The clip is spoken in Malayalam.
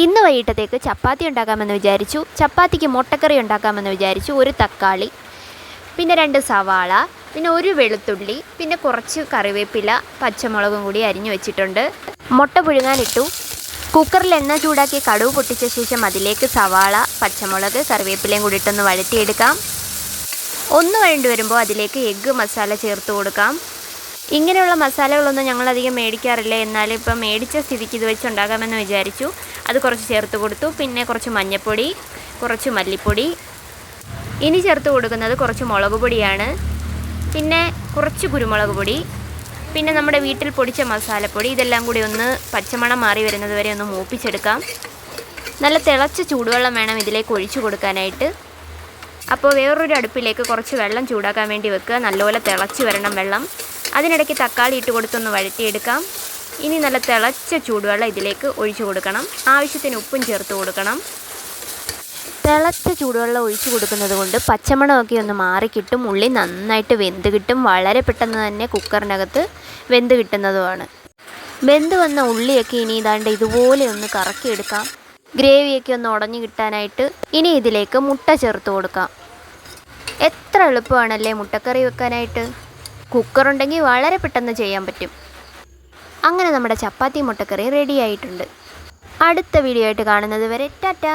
ഇന്ന് വൈകിട്ടത്തേക്ക് ചപ്പാത്തി ഉണ്ടാക്കാമെന്ന് വിചാരിച്ചു. ചപ്പാത്തിക്ക് മുട്ടക്കറി ഉണ്ടാക്കാമെന്ന് വിചാരിച്ചു. ഒരു തക്കാളി പിന്നെ രണ്ട് സവാള പിന്നെ ഒരു വെളുത്തുള്ളി പിന്നെ കുറച്ച് കറിവേപ്പില പച്ചമുളകും കൂടി അരിഞ്ഞു വെച്ചിട്ടുണ്ട്. മുട്ട പുഴുങ്ങാനിട്ടു കുക്കറിൽ എണ്ണ ചൂടാക്കി കടുവ് പൊട്ടിച്ച ശേഷം അതിലേക്ക് സവാള പച്ചമുളക് കറിവേപ്പിലയും കൂടി ഇട്ടൊന്ന് വഴറ്റിയെടുക്കാം. ഒന്ന് വേണ്ടി വരുമ്പോൾ അതിലേക്ക് എഗ്ഗ് മസാല ചേർത്ത് കൊടുക്കാം. ഇങ്ങനെയുള്ള മസാലകളൊന്നും ഞങ്ങളധികം മേടിക്കാറില്ല. എന്നാലും ഇപ്പം മേടിച്ച സ്ഥിതിക്ക് ഇത് വെച്ച് ഉണ്ടാകാമെന്ന് വിചാരിച്ചു. അത് കുറച്ച് ചേർത്ത് കൊടുത്തു. പിന്നെ കുറച്ച് മഞ്ഞൾപ്പൊടി കുറച്ച് മല്ലിപ്പൊടി. ഇനി ചേർത്ത് കൊടുക്കുന്നത് കുറച്ച് മുളക് പൊടിയാണ്. പിന്നെ കുറച്ച് കുരുമുളക് പൊടി. പിന്നെ നമ്മുടെ വീട്ടിൽ പൊടിച്ച മസാലപ്പൊടി. ഇതെല്ലാം കൂടി ഒന്ന് പച്ചമണം മാറി വരുന്നത് വരെ ഒന്ന് മൂപ്പിച്ചെടുക്കാം. നല്ല തിളച്ച ചൂടുവെള്ളം വേണം ഇതിലേക്ക് ഒഴിച്ചു കൊടുക്കാനായിട്ട്. അപ്പോൾ വേറൊരു അടുപ്പിലേക്ക് കുറച്ച് വെള്ളം ചൂടാക്കാൻ വേണ്ടി വെക്കുക. നല്ലപോലെ തിളച്ച് വരണം വെള്ളം. അതിനിടയ്ക്ക് തക്കാളി ഇട്ട് കൊടുത്തൊന്ന് വഴറ്റിയെടുക്കാം. ഇനി നല്ല തിളച്ച ചൂടുവെള്ളം ഇതിലേക്ക് ഒഴിച്ചു കൊടുക്കണം. ആവശ്യത്തിന് ഉപ്പും ചേർത്ത് കൊടുക്കണം. തിളച്ച ചൂടുവെള്ളം ഒഴിച്ചു കൊടുക്കുന്നത് കൊണ്ട് പച്ചമണമൊക്കെ ഒന്ന് മാറിക്കിട്ടും ഉള്ളി നന്നായിട്ട് വെന്ത് കിട്ടും. വളരെ പെട്ടെന്ന് തന്നെ കുക്കറിനകത്ത് വെന്ത് കിട്ടുന്നതുമാണ്. വെന്ത് വന്ന ഉള്ളിയൊക്കെ ഇനി ഇതാണ്ട് ഇതുപോലെ ഒന്ന് കറക്കിയെടുക്കാം. ഗ്രേവിയൊക്കെ ഒന്ന് ഉടഞ്ഞു കിട്ടാനായിട്ട് ഇനി ഇതിലേക്ക് മുട്ട ചേർത്ത് കൊടുക്കാം. എത്ര എളുപ്പമാണല്ലേ മുട്ടക്കറി വെക്കാനായിട്ട്? കുക്കറുണ്ടെങ്കിൽ വളരെ പെട്ടെന്ന് ചെയ്യാൻ പറ്റും. അങ്ങനെ നമ്മുടെ ചപ്പാത്തി മുട്ടക്കറി റെഡി ആയിട്ടുണ്ട്. അടുത്ത വീഡിയോ ആയിട്ട് കാണുന്നത് വരെ ടാറ്റാ!